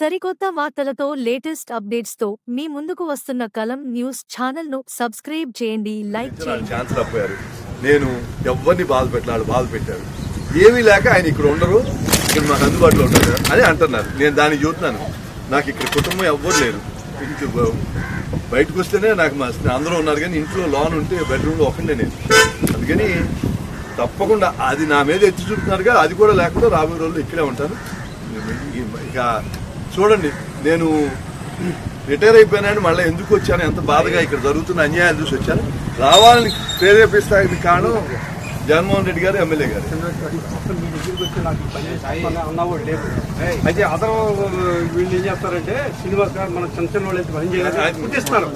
సరికొత్త వార్తలతో లేటెస్ట్ అప్డేట్స్తో మీ ముందుకు వస్తున్న కలం న్యూస్ ఛానల్ను సబ్స్క్రైబ్ చేయండి లైక్ చేయండి. నేను ఎవరిని బాధ పెట్టాడు బాధ పెట్టారు. ఏమీ లేక ఆయన ఇక్కడ ఉండరు ఇక్కడ మాకు అందుబాటులో ఉంటారు అని అంటున్నారు. నేను దాన్ని చూస్తున్నాను. నాకు ఇక్కడ కుటుంబం ఎవ్వరు లేరు. బ- బయటకు వస్తేనే నాకు మా అందరూ ఉన్నారు కానీ ఇంట్లో లోన్ ఉంటే బెడ్రూమ్లో ఒకటే నేను. అందుకని తప్పకుండా అది నా మీద ఎత్తి చూపుతున్నారుగా అది కూడా లేకుండా రాబోయే రోజుల్లో ఇక్కడే ఉంటాను. ఇక చూడండి నేను రిటైర్ అయిపోయినాను మళ్ళీ ఎందుకు వచ్చాను ఎంత బాధగా ఇక్కడ జరుగుతున్న అన్యాయాలు చూసి వచ్చాను. రావాలని ప్రేరేపిస్తానికి కారణం జగన్మోహన్ రెడ్డి గారు ఎమ్మెల్యే గారు. అయితే అతను వీళ్ళు ఏం చేస్తారంటే శ్రీనివాస్ గారు మన చిన్న చిన్న వాళ్ళు అయితే పని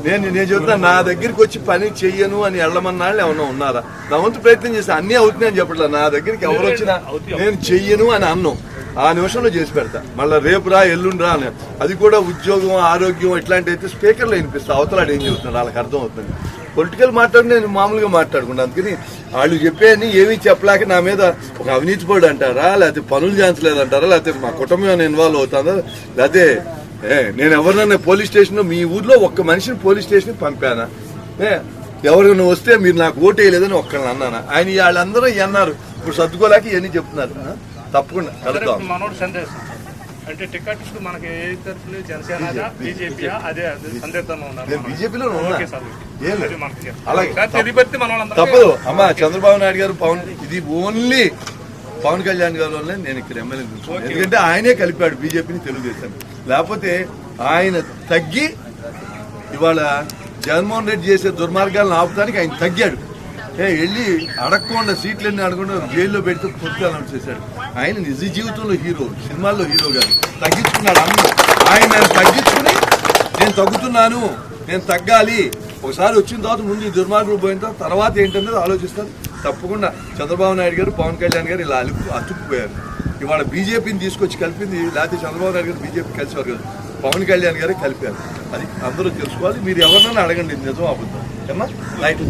నేను నేను చెబుతాను నా దగ్గరికి వచ్చి పని చెయ్యను అని వెళ్ళమన్నాళ్ళు ఏమన్నా ఉన్నారా? నా వంతు ప్రయత్నం చేస్తే అన్నీ అవుతున్నాయని చెప్పట్లేదు. నా దగ్గరికి ఎవరు వచ్చినా నేను చెయ్యను అని అన్నాం. ఆ నిమిషంలో చేసి పెడతా. మళ్ళీ రేపు రా ఎల్లుండి రా అని. అది కూడా ఉద్యోగం ఆరోగ్యం ఇట్లాంటి అయితే స్పీకర్లో వినిపిస్తా. అవతలాడు ఏం చెబుతున్నాడు? వాళ్ళకి అర్థం అవుతుంది పొలిటికల్ మాట్లాడి నేను మామూలుగా మాట్లాడుకుంటా. అందుకని వాళ్ళు చెప్పేయని ఏమీ చెప్పలేక నా మీద ఒక అవినీతి పోడు అంటారా? లేకపోతే పనులు చేయించలేదంటారా లేకపోతే మా కుటుంబం ఇన్వాల్వ్ అవుతుందా? లేకపోతే నేను ఎవరినైనా పోలీస్ స్టేషన్ మీ ఊర్లో ఒక్క మనిషిని పోలీస్ స్టేషన్ పంపానా? ఎవరికైనా ఎవరైనా వస్తే మీరు నాకు ఓటు వేయలేదని ఒక్కళ్ళని అన్నాను? ఆయన వాళ్ళందరూ ఇవి అన్నారు. ఇప్పుడు సర్దుకోలేక ఇవన్నీ చెప్తున్నారు. తప్పకుండా కలుద్దాం. మనోడు సందేశం. అంటే టికెట్ మనకి ఏ తరఫున జనసేన బీజేపీ అదే సందేశంలో ఉన్నారు నేను బీజేపీలో అలాగే. తప్పదు అమ్మా చంద్రబాబు నాయుడు గారు పవన్ ఇది ఓన్లీ పవన్ కళ్యాణ్ గారి వల్లనే నేను ఇక్కడ ఎమ్మెల్యే ఎందుకంటే ఆయనే కలిపాడు బీజేపీని తెలుగుదేశం లేకపోతే ఆయన తగ్గి ఇవాళ జగన్మోహన్ రెడ్డి చేసే దుర్మార్గాలను ఆపుతానికి ఆయన తగ్గాడు. ఏ వెళ్ళి అడగకుండా సీట్లన్నీ అడగకుండా జైల్లో పెడితే పుస్తకాలను చేశాడు. ఆయన నిజ జీవితంలో హీరో సినిమాల్లో హీరో కాదు. తగ్గించుకున్నాడు అందరూ ఆయన నేను తగ్గించుకుని నేను తగ్గుతున్నాను నేను తగ్గాలి. ఒకసారి వచ్చిన తర్వాత ముందు ఈ దుర్మార్గులు పోయిన తర్వాత తర్వాత ఏంటనేది ఆలోచిస్తారు. తప్పకుండా చంద్రబాబు నాయుడు గారు పవన్ కళ్యాణ్ గారు ఇలా అలుపు అతుక్కుపోయారు. ఇవాళ బీజేపీని తీసుకొచ్చి కలిపింది లేకపోతే చంద్రబాబు నాయుడు గారు బీజేపీ కలిసేవారు కాదు. పవన్ కళ్యాణ్ గారే కలిపారు. అది అందరూ తెలుసుకోవాలి. మీరు ఎవరినైనా అడగండి నిజం అబద్ధం? ఏమ్మా? రైట్